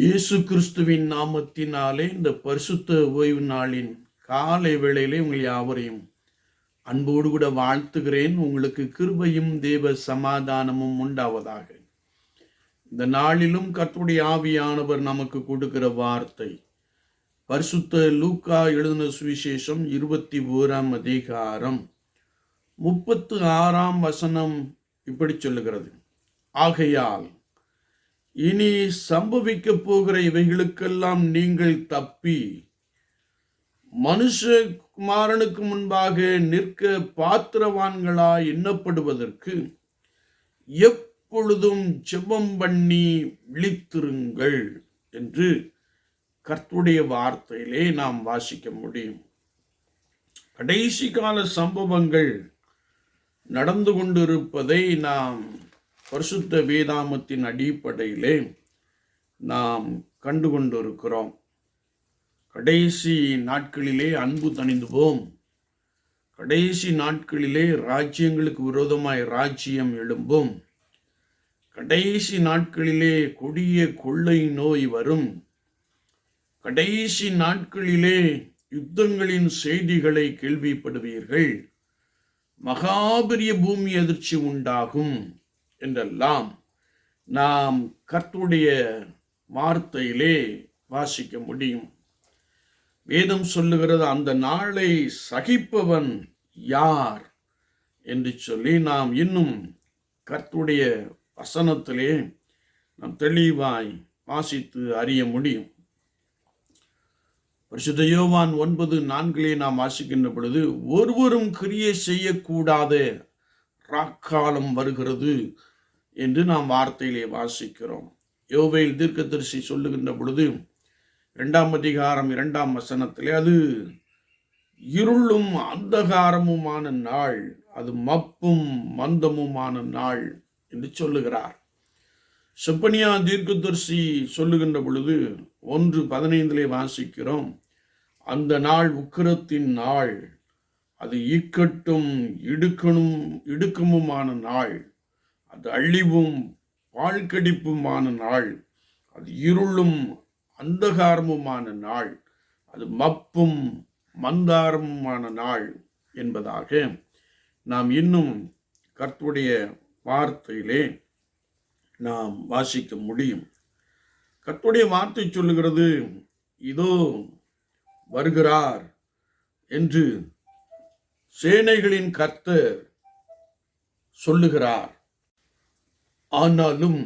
இயேசு கிறிஸ்துவின் நாமத்தினாலே இந்த பரிசுத்த ஓய்வு நாளின் காலை வேளையிலே உங்கள் யாவரையும் அன்போடு கூட வாழ்த்துகிறேன். உங்களுக்கு கிருபையும் தேவ சமாதானமும் உண்டாவதாக. இந்த நாளிலும் கத்துடைய ஆவியானவர் நமக்கு கொடுக்கிற வார்த்தை பரிசுத்த லூக்கா எழுதின சுவிசேஷம் இருபத்தி ஓராம் அதிகாரம் முப்பத்து ஆறாம் வசனம் இப்படி சொல்லுகிறது. ஆகையால் இனி சம்பவிக்க போகிற இவைகளுக்கெல்லாம் நீங்கள் தப்பி மனுஷகுமாரனுக்கு முன்பாக நிற்க பாத்திரவான்களா எண்ணப்படுவதற்கு எப்பொழுதும் ஜெபம் பண்ணி விழித்திருங்கள் என்று கர்த்துடைய வார்த்தையிலே நாம் வாசிக்க முடியும். கடைசி கால சம்பவங்கள் நடந்து கொண்டிருப்பதை நாம் பரிசுத்த வேதாமத்தின் அடிப்படையிலே நாம் கண்டு கொண்டிருக்கிறோம் கடைசி நாட்களிலே அன்பு தணிந்துவோம். கடைசி நாட்களிலே ராஜ்யங்களுக்கு விரோதமாய் ராஜ்யம் எழும்பும். கடைசி நாட்களிலே கொடிய கொள்ளை நோய் வரும். கடைசி நாட்களிலே யுத்தங்களின் செய்திகளை கேள்விப்படுவீர்கள். மகாபெரிய பூமி அதிர்ச்சி உண்டாகும். என்றெல்லாம் நாம் கர்த்துடைய வார்த்தையிலே வாசிக்க முடியும். வேதம் சொல்லுகிறது அந்த நாளை சகிப்பவன் யார் என்று சொல்லி நாம் இன்னும் கர்த்துடைய வசனத்திலே நாம் தெளிவாய் வாசித்து அறிய முடியும். பரிசுத்த யோவான் ஒன்பது நான்கிலே நாம் வாசிக்கின்ற பொழுது ஒருவரும் கிரியை செய்யக்கூடாத ராக்காலம் வருகிறது. என்று நாம் வார்த்தையிலே வாசிக்கிறோம். யோவேல் தீர்க்கதரிசி சொல்லுகின்ற பொழுது இரண்டாம் அதிகாரம் இரண்டாம் வசனத்திலே அது இருளும் அந்தகாரமுமான நாள் அது மப்பும் மந்தமுமான நாள் என்று சொல்லுகிறார். செப்பனியா தீர்க்கதரிசி சொல்லுகின்ற பொழுது ஒன்று பதினைந்திலே வாசிக்கிறோம் அந்த நாள் உக்கிரத்தின் நாள் அது இக்கட்டும் இடுக்கணும் இடுக்கமுமான நாள் அது அழிவும் பாழ்கடிப்புமான நாள் அது இருளும் அந்தகாரமுமான நாள் அது மப்பும் மந்தாரமுமான நாள் என்பதாக நாம் இன்னும் கர்த்துடைய வார்த்தையிலே நாம் வாசிக்க முடியும். கர்த்துடைய வார்த்தை சொல்லுகிறது இதோ வருகிறார் என்று சேனைகளின் கர்த்தர் சொல்லுகிறார். ஆனாலும்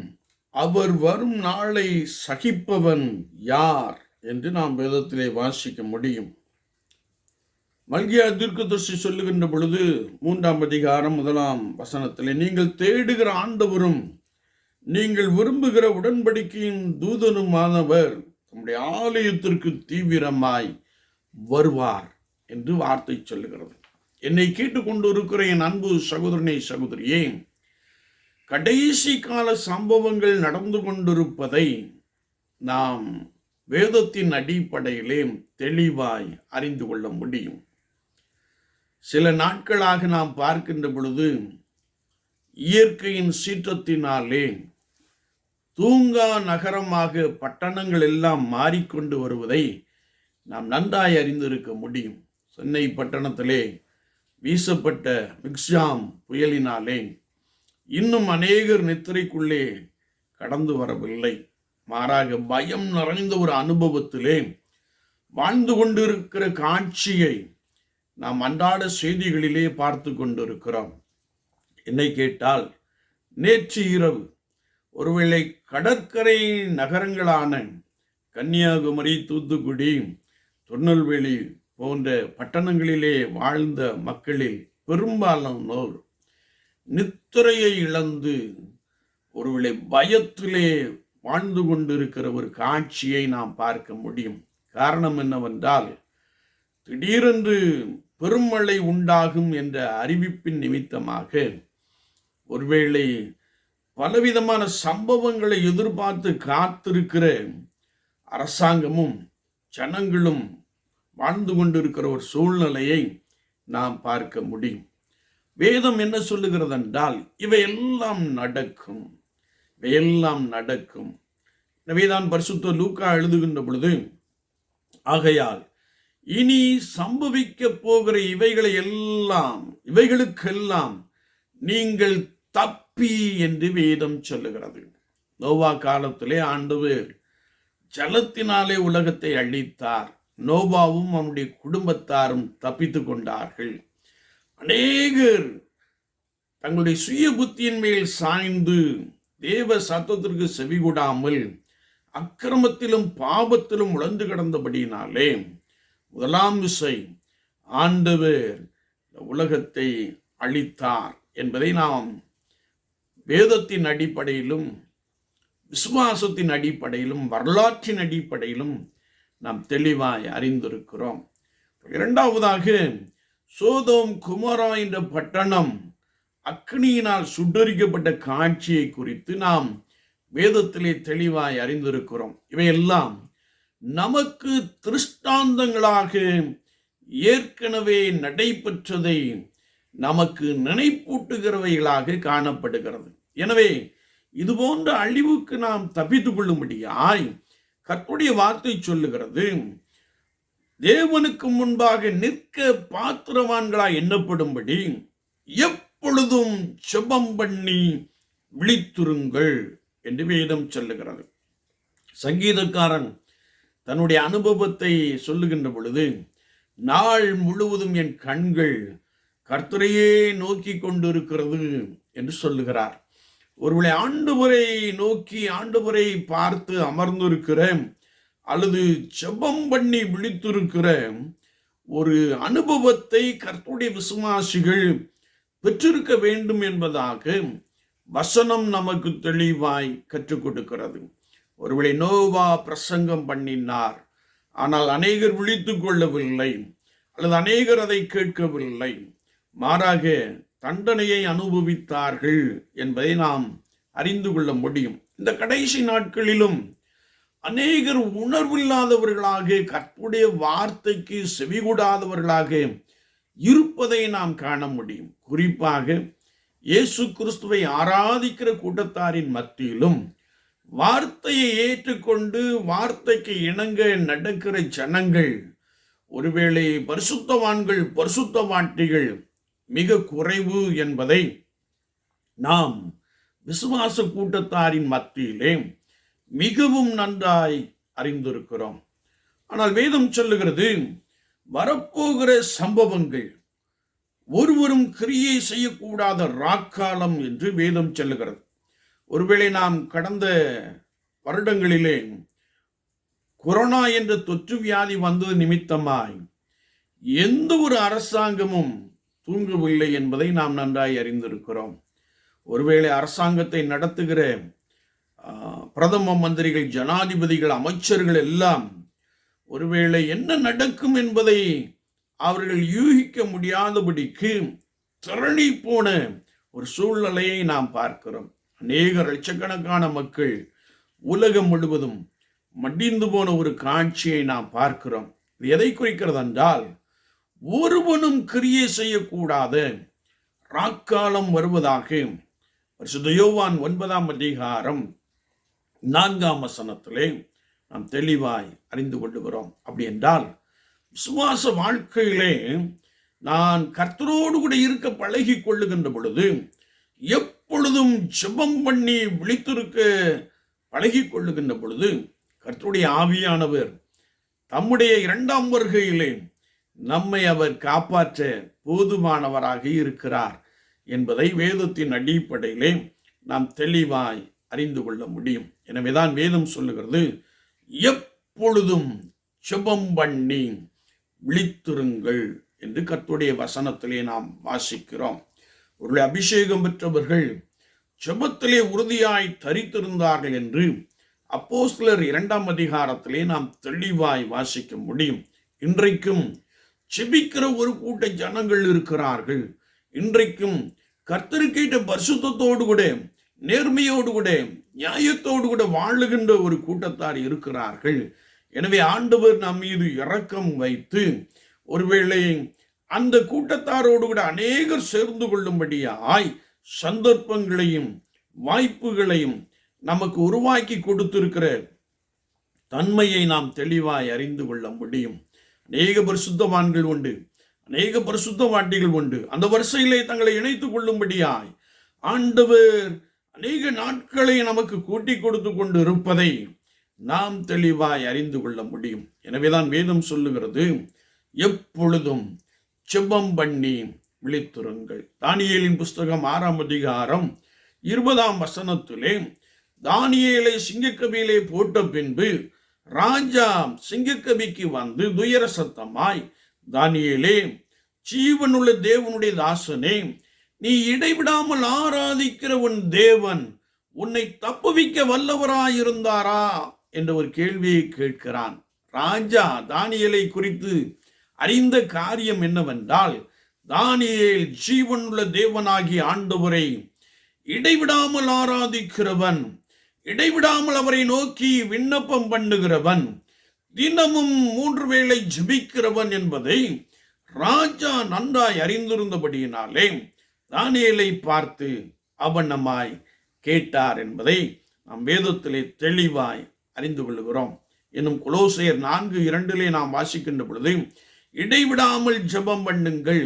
அவர் வரும் நாளை சகிப்பவன் யார் என்று நாம் வேதத்திலே வாசிக்க முடியும். மல்கியா தீர்க்கதர்சி சொல்லுகின்ற பொழுது மூன்றாம் அதிகாரம் முதலாம் வசனத்திலே நீங்கள் தேடுகிற ஆண்டவரும் நீங்கள் விரும்புகிற உடன்படிக்கையின் தூதனுமானவர் நம்முடைய ஆலயத்திற்கு தீவிரமாய் வருவார் என்று வார்த்தை சொல்லுகிறது. என்னை கேட்டுக்கொண்டு இருக்கிற என் அன்பு சகோதரனை சகோதரியே கடைசி கால சம்பவங்கள் நடந்து கொண்டிருப்பதை நாம் வேதத்தின் அடிப்படையிலே தெளிவாய் அறிந்து கொள்ள முடியும். சில நாட்களாக நாம் பார்க்கின்ற பொழுது இயற்கையின் சீற்றத்தினாலே தூங்கா நகரமாக பட்டணங்கள் எல்லாம் மாறிக்கொண்டு வருவதை நாம் நன்றாய் அறிந்திருக்க முடியும். சென்னை பட்டணத்திலே வீசப்பட்ட மிக்ஸாம் புயலினாலே இன்னும் அநேகர் நித்திரைக்குள்ளே கடந்து வரவில்லை. மாறாக பயம் நிறைந்த ஒரு அனுபவத்திலே வாழ்ந்து கொண்டிருக்கிற காட்சியை நாம் அன்றாட செய்திகளிலே பார்த்து கொண்டிருக்கிறோம். என்னை கேட்டால் நேற்று இரவு ஒருவேளை கடற்கரை நகரங்களான கன்னியாகுமரி தூத்துக்குடி திருநெல்வேலி போன்ற பட்டணங்களிலே வாழ்ந்த மக்களில் பெரும்பாலானோர் நித்திரையை இழந்து ஒருவேளை பயத்திலே வாழ்ந்து கொண்டிருக்கிற ஒரு காட்சியை நாம் பார்க்க முடியும். காரணம் என்னவென்றால் திடீரென்று பெருமழை உண்டாகும் என்ற அறிவிப்பின் நிமித்தமாக ஒருவேளை பலவிதமான சம்பவங்களை எதிர்பார்த்து காத்திருக்கிற அரசாங்கமும் ஜனங்களும் வாழ்ந்து கொண்டிருக்கிற ஒரு சூழ்நிலையை நாம் பார்க்க முடியும். வேதம் என்ன சொல்லுகிறது என்றால் இவையெல்லாம் நடக்கும். இவையெல்லாம் நடக்கும். எனவேதான் பரிசுத்த லூக்கா எழுதுகின்ற பொழுது ஆகையால் இனி சம்பவிக்க போகிற இவைகளை எல்லாம் இவைகளுக்கெல்லாம் நீங்கள் தப்பி என்று வேதம் சொல்லுகிறது. நோவா காலத்திலே ஆண்டவர் ஜலத்தினாலே உலகத்தை அழித்தார். நோவாவும் அவனுடைய குடும்பத்தாரும் தப்பித்து கொண்டார்கள். அநேகர் தங்களுடைய சுய புத்தியின் மேல் சாய்ந்து தேவ சத்தத்திற்கு செவிகூடாமல் அக்கிரமத்திலும் பாபத்திலும் உழந்து கிடந்தபடியினாலே முதலாம் விசை ஆண்டவர் உலகத்தை அழித்தார் என்பதை நாம் வேதத்தின் அடிப்படையிலும் விசுவாசத்தின் அடிப்படையிலும் வரலாற்றின் அடிப்படையிலும் நாம் தெளிவாய் அறிந்திருக்கிறோம். இரண்டாவதாக சோதோம் குமரா என்ற பட்டணம் அக்னியினால் சுட்டரிக்கப்பட்ட காட்சியை குறித்து நாம் வேதத்திலே தெளிவாய் அறிந்திருக்கிறோம். இவையெல்லாம் நமக்கு திருஷ்டாந்தங்களாக ஏற்கனவே நடைபெற்றதை நமக்கு நினைப்பூட்டுகிறவைகளாக காணப்படுகிறது. எனவே இது போன்ற அழிவுக்கு நாம் தப்பித்துக் கொள்ளும்படியாய் கற்புடைய வார்த்தை சொல்லுகிறது. தேவனுக்கு முன்பாக நிற்க பாத்திரவான்களாய் எண்ணப்படும்படி எப்பொழுதும் செபம் பண்ணி விழித்துருங்கள் என்று வேதம் சொல்லுகிறது. சங்கீதக்காரன் தன்னுடைய அனுபவத்தை சொல்லுகின்ற பொழுது நாள் முழுவதும் என் கண்கள் கர்த்தரையே நோக்கி கொண்டிருக்கிறது என்று சொல்லுகிறார். ஒருவேளை முறை நோக்கி ஆண்டவரை பார்த்து அமர்ந்திருக்கிறேன் அல்லது செபம் பண்ணி விழித்திருக்கிற ஒரு அனுபவத்தை கர்த்துடைய விசுவாசிகள் பெற்றிருக்க வேண்டும் என்பதாக வசனம் நமக்கு தெளிவாய் கற்றுக் கொடுக்கிறது. ஒருவேளை நோவா பிரசங்கம் பண்ணினார். ஆனால் அநேகர் விழித்து கொள்ளவில்லை. அல்லது அநேகர் அதை கேட்கவில்லை. மாறாக தண்டனையை அனுபவித்தார்கள் என்பதை நாம் அறிந்து கொள்ள முடியும். இந்த கடைசி நாட்களிலும் அநேகர் உணர்வில்லாதவர்களாக கற்புடைய வார்த்தைக்கு செவிகூடாதவர்களாக இருப்பதை நாம் காண முடியும். குறிப்பாக இயேசு கிறிஸ்துவை ஆராதிக்கிற கூட்டத்தாரின் மத்தியிலும் வார்த்தையை ஏற்றுக்கொண்டு வார்த்தைக்கு இணங்க நடக்கிற ஜனங்கள் ஒருவேளை பரிசுத்தவான்கள் பரிசுத்தவாட்டிகள் மிக குறைவு என்பதை நாம் விசுவாச கூட்டத்தாரின் மத்தியிலே மிகவும் நன்றாய் அறிந்திருக்கிறோம். ஆனால் வேதம் சொல்லுகிறது வரப்போகிற சம்பவங்கள் ஒருவரும் கிரியை செய்யக்கூடாத ராக்காலம் என்று வேதம் சொல்லுகிறது. ஒருவேளை நாம் கடந்த வருடங்களிலே கொரோனா என்ற தொற்று வியாதி வந்தது நிமித்தமாய் எந்த ஒரு அரசாங்கமும் தூங்கவில்லை என்பதை நாம் நன்றாய் அறிந்திருக்கிறோம். ஒருவேளை அரசாங்கத்தை நடத்துகிற பிரதம மந்திரிகள் ஜனாதிபதிகள் அமைச்சர்கள் எல்லாம் ஒருவேளை என்ன நடக்கும் என்பதை அவர்கள் யூகிக்க முடியாதபடிக்கு திரளி போன ஒரு சூழ்நிலையை நாம் பார்க்கிறோம். அநேக லட்சக்கணக்கான மக்கள் உலகம் முழுவதும் மடிந்து போன ஒரு காட்சியை நாம் பார்க்கிறோம். இது எதை குறிக்கிறது என்றால் ஒருவனும் கிரியை செய்யக்கூடாத. ராக்காலம் வருவதாக சுதயோவான் ஒன்பதாம் அதிகாரம் நான்காம் வசனத்திலே நாம் தெளிவாய் அறிந்து கொள்ளுகிறோம். அப்படி என்றால் விசுவாச வாழ்க்கையிலே நான் கர்த்தரோடு கூட இருக்க பழகி கொள்ளுகின்ற பொழுது எப்பொழுதும் ஜெபம் பண்ணி விழித்திருக்க பழகி கொள்ளுகின்ற பொழுது கர்த்தருடைய ஆவியானவர் தம்முடைய இரண்டாம் வருகையிலே நம்மை அவர் காப்பாற்ற போதுமானவராக இருக்கிறார் என்பதை வேதத்தின் அடிப்படையிலே நாம் தெளிவாய் அறிந்து கொள்ள முடியும். எனவேதான் வேதம் சொல்லுகிறது எப்பொழுதும் செபம் பண்ணி விழித்திருங்கள் என்று கர்த்துடைய வசனத்திலே நாம் வாசிக்கிறோம். ஒரு அபிஷேகம் பெற்றவர்கள் செபத்திலே உறுதியாய் தரித்திருந்தார்கள் என்று அப்போஸ்தலர் இரண்டாம் அதிகாரத்திலே நாம் தெளிவாய் வாசிக்க முடியும். இன்றைக்கும் செபிக்கிற ஒரு கூட்ட ஜனங்கள் இருக்கிறார்கள். இன்றைக்கும் கர்த்தருக்கேட்ட பரிசுத்தோடு கூட நேர்மையோடு கூட நியாயத்தோடு கூட வாழுகின்ற ஒரு கூட்டத்தார் இருக்கிறார்கள். எனவே ஆண்டவர் நம் மீது இறக்கம் வைத்து ஒருவேளை அந்த கூட்டத்தாரோடு கூட அநேகர் சேர்ந்து கொள்ளும்படியாய் சந்தர்ப்பங்களையும் வாய்ப்புகளையும் நமக்கு உருவாக்கி கொடுத்திருக்கிற தன்மையை நாம் தெளிவாய் அறிந்து கொள்ள முடியும். அநேக பரிசுத்தவான்கள் உண்டு அநேக பரிசுத்த வாட்டிகள் உண்டு. அந்த வரிசையிலே தங்களை இணைத்துக் கொள்ளும்படியாய் ஆண்டவர் அநேக நாட்களை நமக்கு கூட்டி கொடுத்து கொண்டு இருப்பதை நாம் தெளிவாய் அறிந்து கொள்ள முடியும். எனவேதான் வேதம் சொல்லுகிறது எப்பொழுதும் செவ்வம் பண்ணி விழித்துருங்கள். தானியலின் புஸ்தகம் ஆறாம் அதிகாரம் இருபதாம் வசனத்திலே தானியேலை சிங்கக்கவியிலே போட்ட பின்பு ராஜா சிங்கக்கவிக்கு வந்து துயர சத்தமாய் தானியேலே ஜீவனுள்ள தேவனுடைய தாசனே நீ இடைவிடாமல் ஆராதிக்கிற உன் தேவன் உன்னை தப்புவிக்க வல்லவராயிருந்தாரா? என்ற ஒரு கேள்வியை கேட்கிறான். ராஜா தானியலை குறித்து அறிந்த காரியம் என்னவென்றால் தானியல் ஜீவனுள்ள தேவனாகி ஆண்டவரை இடைவிடாமல் ஆராதிக்கிறவன் இடைவிடாமல் அவரை நோக்கி விண்ணப்பம் பண்ணுகிறவன் தினமும் மூன்று வேளை ஜபிக்கிறவன் என்பதை ராஜா நன்றாய் அறிந்திருந்தபடியினாலே தானியலை பார்த்து அவண்ணமாய் கேட்டார் என்பதை நாம் வேதத்திலே தெளிவாய் அறிந்து கொள்கிறோம் இன்னும் குலோசையர் நான்கு இரண்டிலே நாம் வாசிக்கின்ற பொழுது இடைவிடாமல் ஜெபம் பண்ணுங்கள்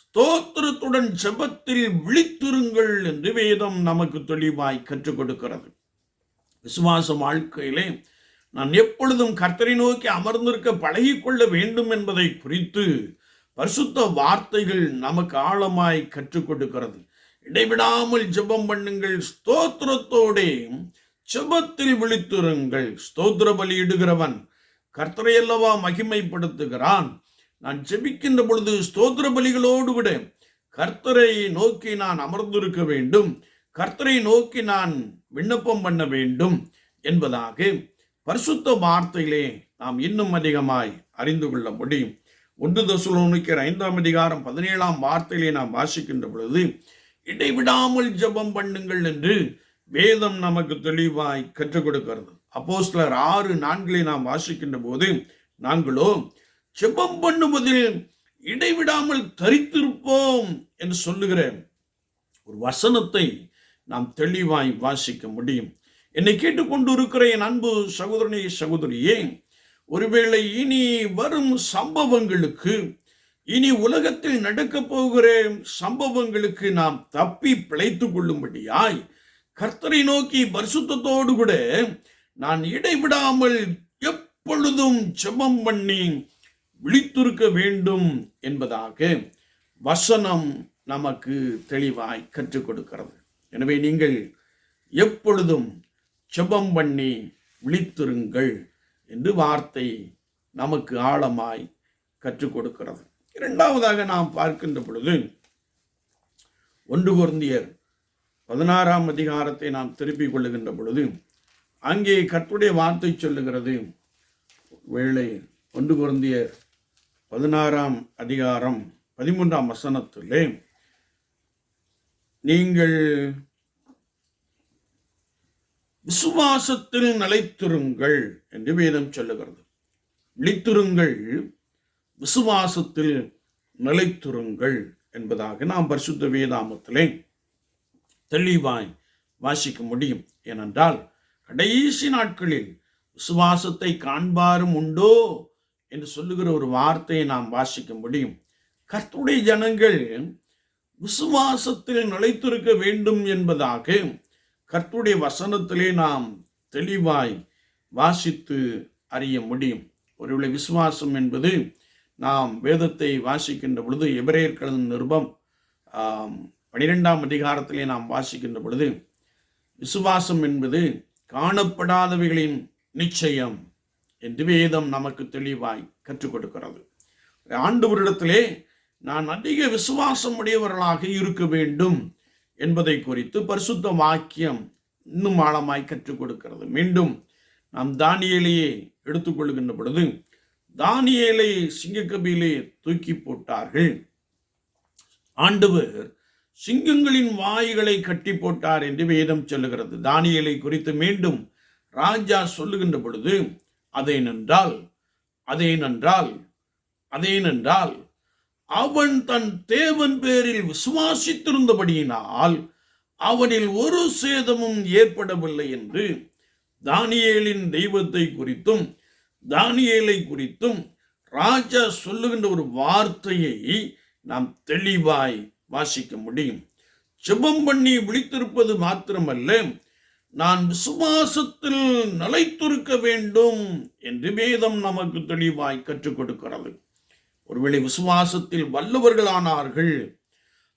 ஸ்தோத்திரத்துடன் ஜெபத்தில் விழித்திருங்கள் என்று வேதம் நமக்கு தெளிவாய் கற்றுக் கொடுக்கிறது. விசுவாச வாழ்க்கையிலே நான் எப்பொழுதும் கர்த்தரை நோக்கி அமர்ந்திருக்க பழகிக்கொள்ள வேண்டும் என்பதை குறித்து பரிசுத்த வார்த்தைகள் நமக்கு ஆழமாய் கற்றுக் கொடுக்கிறது இடைவிடாமல் ஜெபம் பண்ணுங்கள். ஸ்தோத்திரத்தோடே ஜெபத்தில் விழித்துருங்கள். ஸ்தோத்திர பலியிடுகிறவன் கர்த்தரையல்லவா மகிமைப்படுத்துகிறான். நான் ஜெபிக்கின்ற பொழுது ஸ்தோத்திர பலிகளோடு விட. கர்த்தரை நோக்கி நான் அமர்ந்திருக்க வேண்டும். கர்த்தரை நோக்கி நான் விண்ணப்பம் பண்ண வேண்டும் என்பதாக பரிசுத்த வார்த்தையிலே நாம் இன்னும் அதிகமாய் அறிந்து கொள்ள முடியும். ஒன்று தசுலோனிக்கர் ஐந்தாம் அதிகாரம் பதினேழாம் வார்த்தையிலே நாம் வாசிக்கின்ற பொழுது இடைவிடாமல் ஜெபம் பண்ணுங்கள் என்று வேதம் நமக்கு தெளிவாய் கற்றுக் கொடுக்கிறது. அப்போஸ்தலர் ஆறு நான்கிலே நாம் வாசிக்கின்ற போது நாங்களோ ஜெபம் பண்ணுவதில் இடைவிடாமல் தரித்திருப்போம் என்று சொல்லுகிற ஒரு வசனத்தை நாம் தெளிவாய் வாசிக்க முடியும். என்னை கேட்டுக்கொண்டு இருக்கிற என் அன்பு சகோதரனே சகோதரியே ஒருவேளை இனி வரும் சம்பவங்களுக்கு இனி உலகத்தில் நடக்கப் போகிற சம்பவங்களுக்கு நாம் தப்பி பிழைத்து கொள்ளும்படியாய் கர்த்தரை நோக்கி பரிசுத்தோடு கூட நான் இடைவிடாமல் எப்பொழுதும் ஜெபம் பண்ணி விழித்திருக்க வேண்டும் என்பதாக வசனம் நமக்கு தெளிவாய் கற்றுக் கொடுக்கிறது. எனவே நீங்கள் எப்பொழுதும் ஜெபம் பண்ணி விழித்திருங்கள். என்று வார்த்தை நமக்கு ஆழமாய் கற்றுக் கொடுக்கிறது. இரண்டாவதாக நாம் பார்க்கின்ற பொழுது ஒன்று குருந்தியர் பதினாறாம் அதிகாரத்தை நாம் திருப்பிக் கொள்ளுகின்ற பொழுது அங்கே கற்றுடைய வார்த்தை சொல்லுகிறது. வேளை ஒன்று குருந்தியர் பதினாறாம் அதிகாரம் பதிமூன்றாம் வசனத்திலே நீங்கள் விசுவாசத்தில் நிலைத்திருங்கள் என்று வேதம் சொல்லுகிறது. விழித்திருங்கள் விசுவாசத்தில் நிலைத்திருங்கள் என்பதாக நாம் பரிசுத்த வேதாமத்திலே தெளிவாய் வாசிக்க முடியும். ஏனென்றால் கடைசி நாட்களில் விசுவாசத்தை காண்பாரும் உண்டோ என்று சொல்லுகிற ஒரு வார்த்தையை நாம் வாசிக்க முடியும். கர்த்துடைய ஜனங்கள் விசுவாசத்தில் நிலைத்திருக்க வேண்டும் என்பதாக கர்த்துடைய வசனத்திலே நாம் தெளிவாய் வாசித்து அறிய முடியும். ஒருவேளை விசுவாசம் என்பது நாம் வேதத்தை வாசிக்கின்ற பொழுது எபிரேயர்களின் நிருபம் பனிரெண்டாம் அதிகாரத்திலே நாம் வாசிக்கின்ற பொழுது விசுவாசம் என்பது காணப்படாதவைகளின் நிச்சயம் என்று வேதம் நமக்கு தெளிவாய் கற்றுக் கொடுக்கிறது. ஆண்டவரிடத்திலே நான் அதிக விசுவாசம் உடையவர்களாக இருக்க வேண்டும். என்பதை குறித்து பரிசுத்த வாக்கியம் இன்னும் ஆழமாய் கற்றுக் கொடுக்கிறது. மீண்டும் நாம் தானியலையே எடுத்துக்கொள்கின்ற பொழுது தானியலை சிங்கக்கபிலே தூக்கி போட்டார்கள். ஆண்டவர் சிங்கங்களின் வாய்களை கட்டி போட்டார் என்று வேதம் சொல்லுகிறது. தானியலை குறித்து மீண்டும் ராஜா சொல்லுகின்ற பொழுது அதேனென்றால் அதேனென்றால் அதேனென்றால் அவன் தன் தேவன் பேரில் விசுவாசித்திருந்தபடியினால் அவனில் ஒரு சேதமும் ஏற்படவில்லை என்று தானியேலின் தெய்வத்தை குறித்தும் தானியேலை குறித்தும் ராஜா சொல்லுகின்ற ஒரு வார்த்தையை நாம் தெளிவாய் வாசிக்க முடியும். ஜெபம் பண்ணி விழித்திருப்பது மாத்திரமல்ல நான் விசுவாசத்தில் நிலைத்திருக்க வேண்டும் என்று வேதம் நமக்கு தெளிவாய் கற்றுக் கொடுக்கிறது. ஒருவேளை விசுவாசத்தில் வல்லவர்களானார்கள்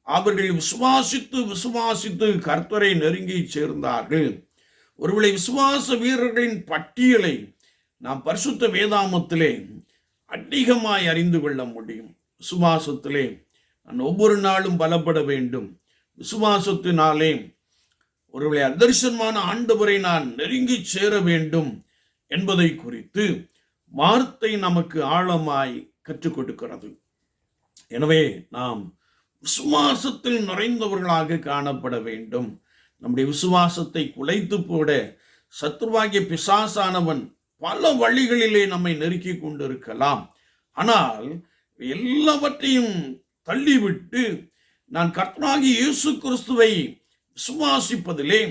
அவர்கள் விசுவாசித்து விசுவாசித்து கர்த்தரை நெருங்கி சேர்ந்தார்கள். ஒருவேளை விசுவாச வீரர்களின் பட்டியலை நாம் பரிசுத்த வேதாமத்திலே அதிகமாய் அறிந்து கொள்ள முடியும். விசுவாசத்திலே நான் ஒவ்வொரு நாளும் பலப்பட வேண்டும். விசுவாசத்தினாலே ஒருவேளை அதர்சனமான ஆண்டவரை நான் நெருங்கி சேர வேண்டும் என்பதை குறித்து வார்த்தை நமக்கு ஆழமாய் கற்றுக் கொடுக்கிறது. எனவே நாம் விசுவாசத்தில் நிறைந்தவர்களாக காணப்பட வேண்டும். நம்முடைய விசுவாசத்தை குலைத்து போட சத்ருவாகிய பிசாசானவன் பல வழிகளிலே நம்மை நெருக்கி கொண்டிருக்கலாம். ஆனால் எல்லாவற்றையும் தள்ளிவிட்டு நான் கர்த்தனாகி இயேசு கிறிஸ்துவை விசுவாசிப்பதிலே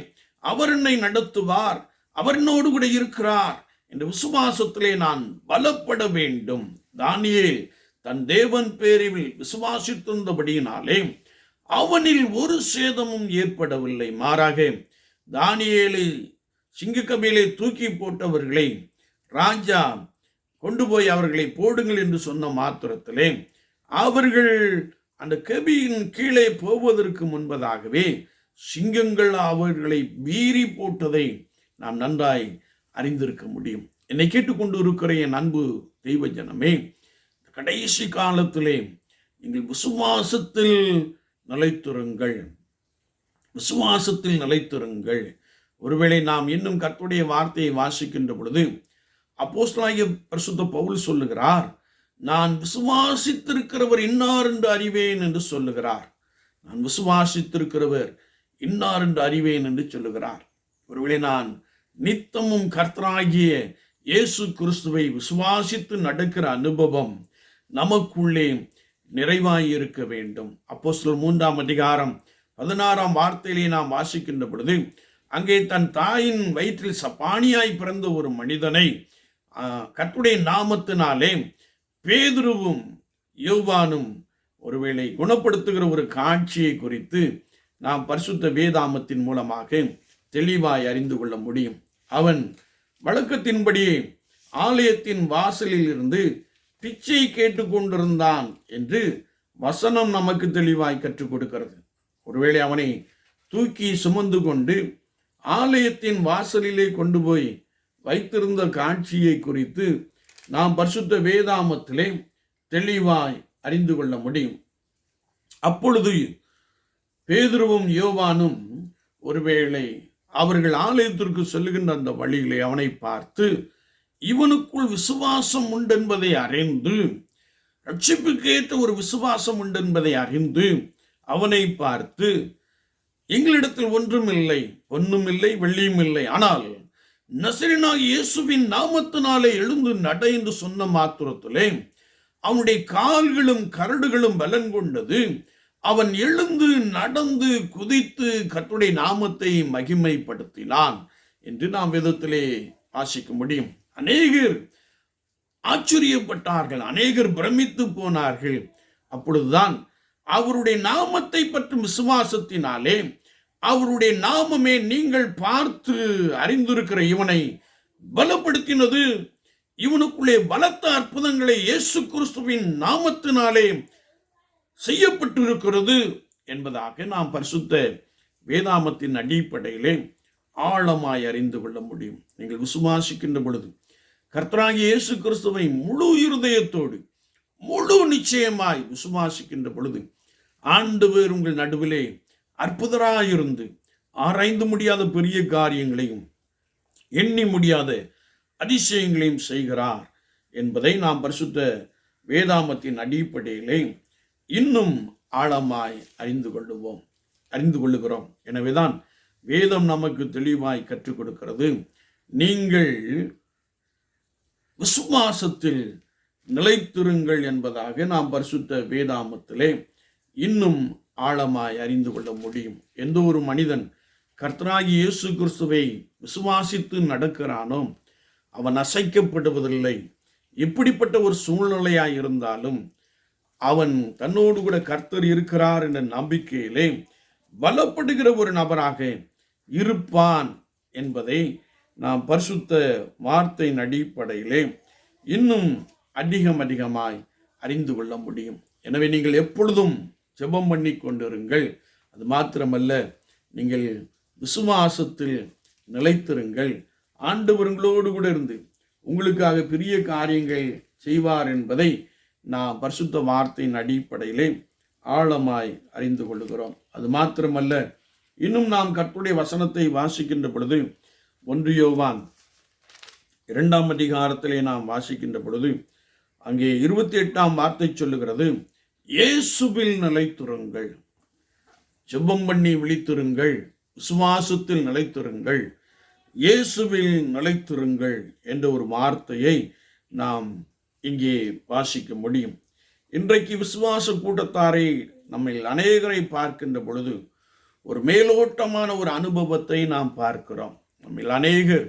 அவர் என்னை நடத்துவார் அவர் என்னோடு கூட இருக்கிறார் என்ற விசுவாசத்திலே நான் பலப்பட வேண்டும். தானியேல் தன் தேவன் பேரில் விசுவாசித்திருந்தபடியினாலே அவனில் ஒரு சேதமும் ஏற்படவில்லை. மாறாக தானியேலை சிங்கக்கபிலை தூக்கி போட்டவர்களை ராஜா கொண்டு போய் அவர்களை போடுங்கள் என்று சொன்ன மாத்திரத்திலே அவர்கள் அந்த கபியின் கீழே போவதற்கு முன்பதாகவே சிங்கங்கள் அவர்களை மீறி போட்டதை நாம் நன்றாய் அறிந்திருக்க முடியும். என்னை கேட்டுக்கொண்டு இருக்கிற என் அன்பு தெய்வ ஜனமே கடைசி காலத்திலே நீங்கள் விசுவாசத்தில் நிலைத்திருங்கள். விசுவாசத்தில் நிலைத்திருங்கள். ஒருவேளை நாம் இன்னும் கர்த்தருடைய வார்த்தையை வாசிக்கின்ற பொழுது அப்போஸ்தலாகிய பரிசுத்த பவுல் சொல்லுகிறார் நான் விசுவாசித்திருக்கிறவர் இன்னார் என்று அறிவேன் என்று சொல்லுகிறார். நான் விசுவாசித்திருக்கிறவர் இன்னார் என்று அறிவேன் என்று சொல்லுகிறார். ஒருவேளை நான் நித்தமும் கர்த்தராகிய இயேசு கிறிஸ்துவை விசுவாசித்து நடக்கிற அனுபவம் நமக்குள்ளே நிறைவாயிருக்க வேண்டும். அப்போ மூன்றாம் அதிகாரம் பதினாறாம் வார்த்தையிலே நாம் வாசிக்கின்ற பொழுது அங்கே தன் தாயின் வயிற்றில் சப்பானியாய் பிறந்த ஒரு மனிதனை கத்துடைய நாமத்தினாலே பேதுருவும் யோவானும் ஒருவேளை குணப்படுத்துகிற ஒரு காட்சியை குறித்து நாம் பரிசுத்த வேதாமத்தின் மூலமாக தெளிவாய் அறிந்து கொள்ள முடியும். அவன் வழக்கத்தின்படி ஆலயத்தின் வாசலில் இருந்து பிச்சை கேட்டுக்கொண்டிருந்தான் என்று வசனம் நமக்கு தெளிவாய் கற்றுக் கொடுக்கிறது. ஒருவேளை அவனை தூக்கி சுமந்து கொண்டு ஆலயத்தின் வாசலிலே கொண்டு போய் வைத்திருந்த காட்சியை குறித்து நாம் பரிசுத்த வேதாமத்திலே தெளிவாய் அறிந்து கொள்ள முடியும். அப்பொழுது பேதுருவும் யோவானும் ஒருவேளை அவர்கள் ஆலயத்திற்கு செல்லுகின்ற அந்த வழியிலே அவனை பார்த்து இவனுக்குள் விசுவாசம் உண்டென்பதை அறிந்து ரட்சிப்புக்கு ஏற்ற ஒரு விசுவாசம் உண்டென்பதை அறிந்து அவனை பார்த்து எங்களிடத்தில் ஒன்றும் இல்லை பொன்னும் இல்லை வெள்ளியும் இல்லை. ஆனால் நசரினா இயேசுவின் நாமத்தினாலே எழுந்து நட என்று சொன்ன மாத்திரத்திலே அவனுடைய கால்களும் கரடுகளும் பலன் கொண்டது. அவன் எழுந்து நடந்து குதித்து கத்துடைய நாமத்தை மகிமைப்படுத்தினான் என்று நாம் விதத்திலே வாசிக்க முடியும். அநேகர் ஆச்சரியப்பட்டார்கள் அநேகர் பிரமித்து போனார்கள். அப்பொழுதுதான் அவருடைய நாமத்தை பற்றும் விசுவாசத்தினாலே அவருடைய நாமமே நீங்கள் பார்த்து அறிந்திருக்கிற இவனை பலப்படுத்தினது. இவனுக்குள்ளே பலத்த அற்புதங்களை இயேசு கிறிஸ்துவின் நாமத்தினாலே செய்யப்பட்டிருக்கிறது என்பதாக நாம் பரிசுத்த வேதாமத்தின் அடிப்படையிலே ஆழமாய் அறிந்து கொள்ள முடியும். நீங்கள் விசுவாசிக்கின்ற பொழுது கர்த்தராகிய இயேசு கிறிஸ்துவை முழு இருதயத்தோடு முழு நிச்சயமாய் விசுவாசிக்கின்ற பொழுது ஆண்டு பேர் உங்கள் நடுவிலே அற்புதராயிருந்து ஆராய்ந்து முடியாத பெரிய காரியங்களையும் எண்ணி முடியாத அதிசயங்களையும் செய்கிறார் என்பதை நாம் பரிசுத்த வேதாமத்தின் அடிப்படையிலே இன்னும் ஆழமாய் அறிந்து கொள்ளுவோம் அறிந்து கொள்ளுகிறோம். எனவேதான் வேதம் நமக்கு தெளிவாய் கற்றுக் கொடுக்கிறது. நீங்கள் விசுவாசத்தில் நிலைத்திருங்கள் என்பதாக நாம் பரிசுத்த வேதாமத்திலே இன்னும் ஆழமாய் அறிந்து கொள்ள முடியும். எந்த ஒரு மனிதன் கர்த்தராகி இயேசு கிறிஸ்துவை விசுவாசித்து நடக்கிறானோ அவன் அசைக்கப்படுவதில்லை. எப்படிப்பட்ட ஒரு சூழ்நிலையாய் இருந்தாலும் அவன் தன்னோடு கூட கர்த்தர் இருக்கிறார் என்ற நம்பிக்கையிலே பலப்படுகிற ஒரு நபராக இருப்பான் என்பதை நாம் பரிசுத்த வார்த்தையின் அடிப்படையிலே இன்னும் அதிகம் அதிகமாய் அறிந்து கொள்ள முடியும். எனவே நீங்கள் எப்பொழுதும் ஜெபம் பண்ணி கொண்டிருங்கள். அது மாத்திரமல்ல நீங்கள் விசுவாசத்தில் நிலைத்திருங்கள். ஆண்டவர்களோடு கூட இருந்து உங்களுக்காக பெரிய காரியங்கள் செய்வார் என்பதை நாம் பரிசுத்த வார்த்தையின் அடிப்படையிலே ஆழமாய் அறிந்து கொள்கிறோம் அது மாத்திரமல்ல இன்னும் நாம் கற்றுடைய வசனத்தை வாசிக்கின்ற பொழுது ஒன்றியோவான் இரண்டாம் அதிகாரத்திலே நாம் வாசிக்கின்ற பொழுது அங்கே இருபத்தி எட்டாம் வார்த்தை சொல்லுகிறது இயேசுவில் நிலைத்துறுங்கள் ஜெபம் பண்ணி விழித்திருங்கள். விசுவாசத்தில் நிலைத்திருங்கள். இயேசுவில் நிலைத்திருங்கள் என்ற ஒரு வார்த்தையை நாம் இங்கே வாசிக்க முடியும். இன்றைக்கு விசுவாச கூட்டத்தாரை நம்மை அநேகரை பார்க்கின்ற பொழுது ஒரு மேலோட்டமான ஒரு அனுபவத்தை நாம் பார்க்கிறோம். நம்மில் அநேகர்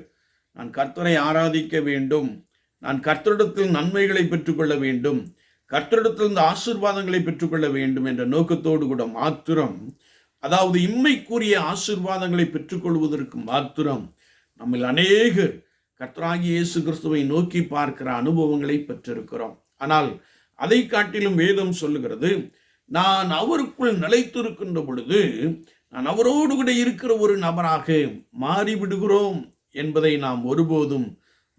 நான் கர்த்தரை ஆராதிக்க வேண்டும். நான் கர்த்தரிடத்தில் நன்மைகளை பெற்றுக்கொள்ள வேண்டும். கர்த்தரிடத்தில் இந்த ஆசீர்வாதங்களை பெற்றுக்கொள்ள வேண்டும் என்ற நோக்கத்தோடு கூட மாத்திரம் அதாவது இம்மைக்குரிய ஆசீர்வாதங்களை பெற்றுக்கொள்வதற்கு மாத்திரம் நம்மில் அநேகர் கர்த்தராகி இயேசு கிறிஸ்துவை நோக்கி பார்க்கிற அனுபவங்களை பெற்றிருக்கிறோம். ஆனால் அதை காட்டிலும் வேதம் சொல்லுகிறது நான் அவருக்குள் நிலைத்திருக்கின்ற பொழுது நான் அவரோடு கூட இருக்கிற ஒரு நபராக மாறிவிடுகிறோம் என்பதை நாம் ஒருபோதும்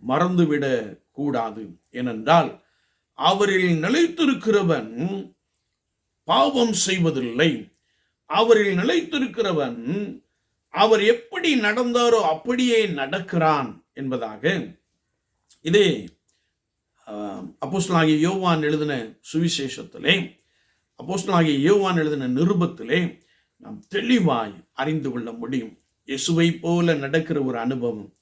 மறந்துவிட கூடாது. ஏனென்றால் அவரில் நிலைத்திருக்கிறவன் பாவம் செய்வதில்லை. அவரில் நிலைத்திருக்கிறவன் அவர் எப்படி நடந்தாரோ அப்படியே நடக்கிறான். என்பதாக. இதே அப்போஸ்லாகிய யோவான் எழுதின சுவிசேஷத்திலே அப்போஸ்லாகிய யோவான் எழுதின நிருபத்திலே நாம் தெளிவாய் அறிந்து கொள்ள முடியும். இயேசுவை போல நடக்கிற ஒரு அனுபவம்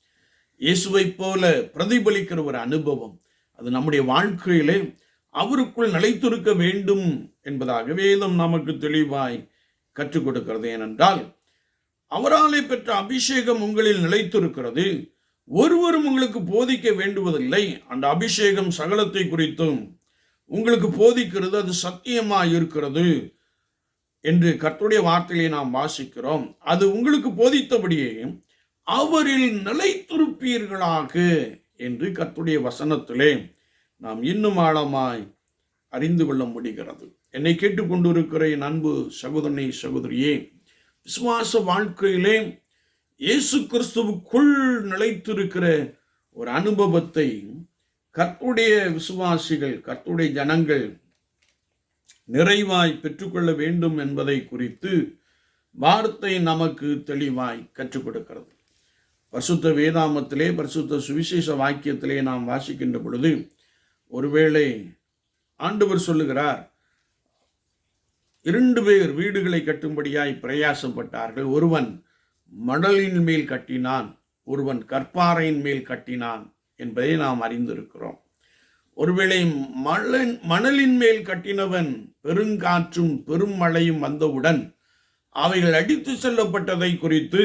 இயேசுவை போல பிரதிபலிக்கிற ஒரு அனுபவம் அது நம்முடைய வாழ்க்கையிலே அவருக்குள் நிலைத்திருக்க வேண்டும் என்பதாக வேதம் நமக்கு தெளிவாய் கற்றுக் கொடுக்கிறது. ஏனென்றால் அவராலே பெற்ற அபிஷேகம் உங்களில் நிலைத்திருக்கிறது. ஒருவரும் உங்களுக்கு போதிக்க வேண்டுவதில்லை. அந்த அபிஷேகம் சகலத்தை குறித்தும் உங்களுக்கு போதிக்கிறது அது சத்தியமாக இருக்கிறது என்று கர்த்துடைய வார்த்தையை நாம் வாசிக்கிறோம். அது உங்களுக்கு போதித்தபடியே அவரில் நிலைத்திருப்பீர்களாக என்று கர்த்துடைய வசனத்திலே நாம் இன்னும் ஆழமாய் அறிந்து கொள்ள முடிகிறது. என்னை கேட்டுக்கொண்டிருக்கிற என் அன்பு சகோதரனை சகோதரியே விசுவாச வாழ்க்கையிலே இயேசு கிறிஸ்துவுக்குள் நிலைத்திருக்கிற ஒரு அனுபவத்தை கர்த்துடைய விசுவாசிகள் கர்த்துடைய ஜனங்கள் நிறைவாய் பெற்றுக்கொள்ள வேண்டும் என்பதை குறித்து வார்த்தை நமக்கு தெளிவாய் கற்றுக் கொடுக்கிறது. பரிசுத்த வேதாமத்திலே பரிசுத்த சுவிசேஷ வாக்கியத்திலே நாம் வாசிக்கின்ற பொழுது ஒருவேளை ஆண்டவர் சொல்லுகிறார் இரண்டு பேர் வீடுகளை கட்டும்படியாய் பிரயாசப்பட்டார்கள். ஒருவன் மணலின் மேல் கட்டினான் ஒருவன் கற்பாறையின் மேல் கட்டினான் என்பதை நாம் அறிந்திருக்கிறோம். ஒருவேளை மணலின் மணலின் மேல் கட்டினவன் பெருங்காற்றும் பெரும் மழையும் வந்தவுடன் அவைகள் அடித்து செல்லப்பட்டதை குறித்து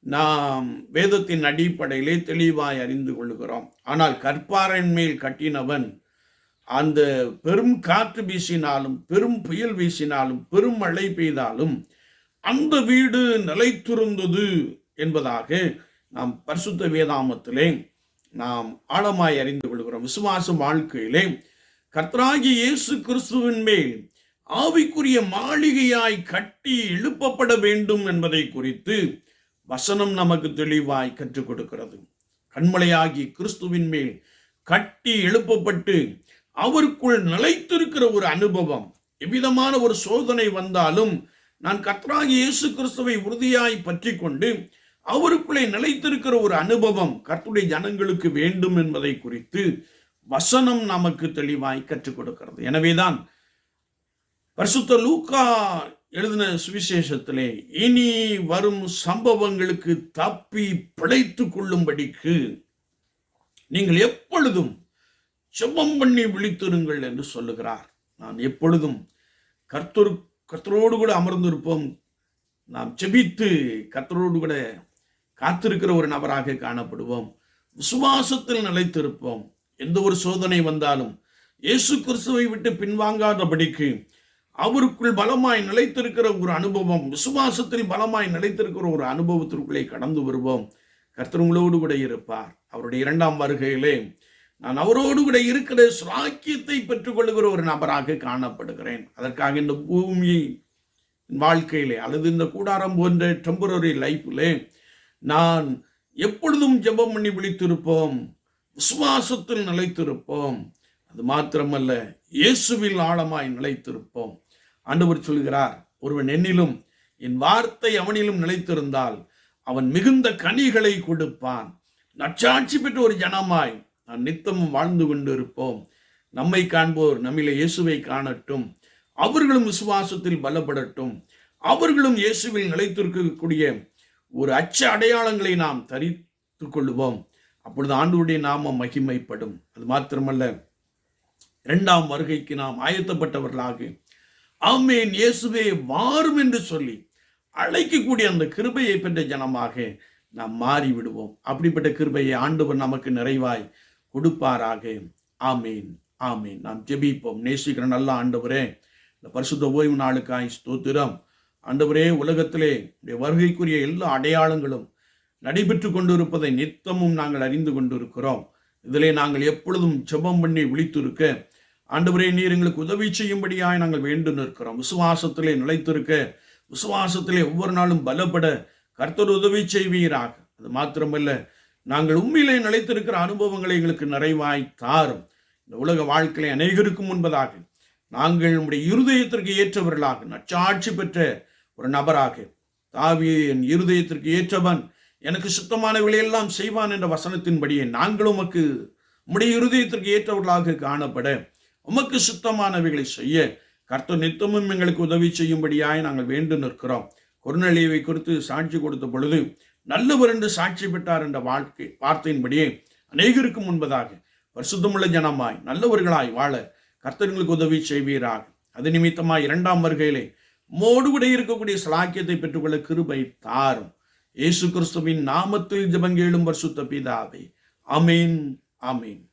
நாம் வேதத்தின் அடிப்படையிலே தெளிவாய் அறிந்து கொள்கிறோம் ஆனால் கற்பாறையின் மேல் கட்டினவன் அந்த பெரும் காற்று வீசினாலும் பெரும் புயல் வீசினாலும் பெரும் மழை பெய்தாலும் அந்த வீடு நிலைத்திருந்தது என்பதாக நாம் பரிசுத்த வேதாமத்திலே நாம் ஆழமாய் அறிந்து கொள்கிறோம். விசுவாச வாழ்க்கையிலே கர்த்தராகி இயேசு கிறிஸ்துவின் மேல் ஆவிக்குரிய மாளிகையாய் கட்டி எழுப்பப்பட வேண்டும் என்பதை குறித்து வசனம் நமக்கு தெளிவாய் கற்றுக் கொடுக்கிறது. கண்மலையாகி கிறிஸ்துவின் மேல் கட்டி எழுப்பப்பட்டு அவருக்குள் நிலைத்திருக்கிற ஒரு அனுபவம் எவ்விதமான ஒரு சோதனை வந்தாலும் நான் கர்த்தராகி இயேசு கிறிஸ்துவை உறுதியாய் பற்றி கொண்டு அவருக்குள்ளே நிலைத்திருக்கிற ஒரு அனுபவம் கர்த்துடைய ஜனங்களுக்கு வேண்டும் என்பதை குறித்து வசனம் நமக்கு தெளிவாய் கற்றுக் கொடுக்கிறது. எனவேதான் பரிசுத்த லூக்கா எழுதின சுவிசேஷத்திலே இனி வரும் சம்பவங்களுக்கு தப்பி பிழைத்து கொள்ளும்படிக்கு நீங்கள் எப்பொழுதும் செவ்வம் பண்ணி விழித்திருங்கள் என்று சொல்லுகிறார். நான் எப்பொழுதும் கர்த்தருக்கு கர்த்தரோடு கூட அமர்ந்திருப்போம். நாம் செபித்து கர்த்தரோடு கூட காத்திருக்கிற ஒரு நபராக காணப்படுவோம். விசுவாசத்தில் நிலைத்திருப்போம். எந்த ஒரு சோதனை வந்தாலும் இயேசு கிறிஸ்துவை விட்டு பின்வாங்காதபடிக்கு அவருக்குள் பலமாய் நிலைத்திருக்கிற ஒரு அனுபவம் விசுவாசத்தில் பலமாய் நிலைத்திருக்கிற ஒரு அனுபவத்திற்குள்ளே கடந்து வருவோம். கர்த்தர் உங்களோடு கூட இருப்பார். அவருடைய இரண்டாம் வருகையிலே நான் அவரோடு கூட இருக்கிற சுலாக்கியத்தை பெற்றுக்கொள்கிற ஒரு நபராக காணப்படுகிறேன். அதற்காக இந்த பூமி வாழ்க்கையிலே அல்லது இந்த கூடாரம் போன்ற டெம்பரரி லைஃப்பிலே நான் எப்பொழுதும் ஜெபம் பண்ணி விழித்திருப்போம் விசுவாசத்தில் நிலைத்திருப்போம். அது மாத்திரமல்ல இயேசுவில் ஆழமாய் நிலைத்திருப்போம். ஆண்டவர் சொல்கிறார் ஒருவன் என்னிலும் என் வார்த்தை அவனிலும் நிலைத்திருந்தால் அவன் மிகுந்த கனிகளை கொடுப்பான். நச்சாட்சி பெற்ற ஒரு ஜனமாய் நித்தமும் வாழ்ந்து கொண்டிருப்போம். நம்மை காண்போர் நம்மிலே இயேசுவை காணட்டும். அவர்களும் விசுவாசத்தில் பலப்படட்டும். அவர்களும் இயேசுவில் நிலைத்திருக்கக்கூடிய ஒரு அச்ச அடையாளங்களை நாம் தரித்து கொள்வோம் அப்பொழுது ஆண்டவருடைய நாமம் மகிமைப்படும். அது மாத்திரமல்ல இரண்டாம் வருகைக்கு நாம் ஆயத்தப்பட்டவர்களாக ஆமேன் இயேசுவே வாரும் என்று சொல்லி அழைக்கக்கூடிய அந்த கிருபையை பெற்ற ஜனமாக நாம் மாறி விடுவோம் அப்படிப்பட்ட கிருபையை ஆண்டவர் நமக்கு நிறைவாய் கொடுப்பாராக. ஆமீன் ஆமேன். நாம் ஜெபிப்போம். நேசிக்கிற நல்ல ஆண்டவரே இந்த பரிசுத்த ஓய்வு நாளுக்காய் ஸ்தோத்திரம். ஆண்டவரே உலகத்திலே வருகைக்குரிய எல்லா அடையாளங்களும் நடைபெற்று கொண்டிருப்பதை நித்தமும் நாங்கள் அறிந்து கொண்டிருக்கிறோம். இதிலே நாங்கள் எப்பொழுதும் ஜெபம் பண்ணி விழித்திருக்க ஆண்டவரே நீர் எங்களுக்கு உதவி செய்யும்படியாய் நாங்கள் வேண்டு நிற்கிறோம். விசுவாசத்திலே நிலைத்திருக்க விசுவாசத்திலே ஒவ்வொரு நாளும் பலப்பட கர்த்தர் உதவி செய்வீராக. அது மாத்திரமல்ல நாங்கள் உண்மையிலே நிலைத்திருக்கிற அனுபவங்களை எங்களுக்கு நிறைவாய் தாரும். இந்த உலக வாழ்க்கையை அநேகருக்கும் முன்பதாக நாங்கள் நம்முடைய இருதயத்திற்கு ஏற்றவர்களாக நச்சாட்சி பெற்ற ஒரு நபராக தாவி என் இருதயத்திற்கு ஏற்றவன் எனக்கு சுத்தமான எல்லாம் செய்வான் என்ற வசனத்தின்படியே நாங்களும் உமக்கு உம்முடைய இருதயத்திற்கு ஏற்றவர்களாக காணப்பட உமக்கு சுத்தமானவைகளை செய்ய கர்த்த நித்தமும் எங்களுக்கு உதவி செய்யும்படியாய் நாங்கள் வேண்டு நிற்கிறோம். குறுநிலையை குறித்து சாட்சி கொடுத்த பொழுது நல்லவர் என்று சாட்சி பெற்றார் என்ற வாழ்க்கை வார்த்தையின்படியே அநேகருக்கு முன்பதாக பரிசுத்தமுள்ள ஜனமாய் நல்லவர்களாய் வாழ கர்த்தர்களுக்கு உதவி செய்வீராக. அது நிமித்தமாய் இரண்டாம் வருகையிலே மோடு கூட இருக்கக்கூடிய சலாக்கியத்தை பெற்றுக்கொள்ள கிருபை தாரும். இயேசு கிறிஸ்துவின் நாமத்தில் ஜபங்கேளும் பரிசுத்த பிதாவே. அமீன் அமீன்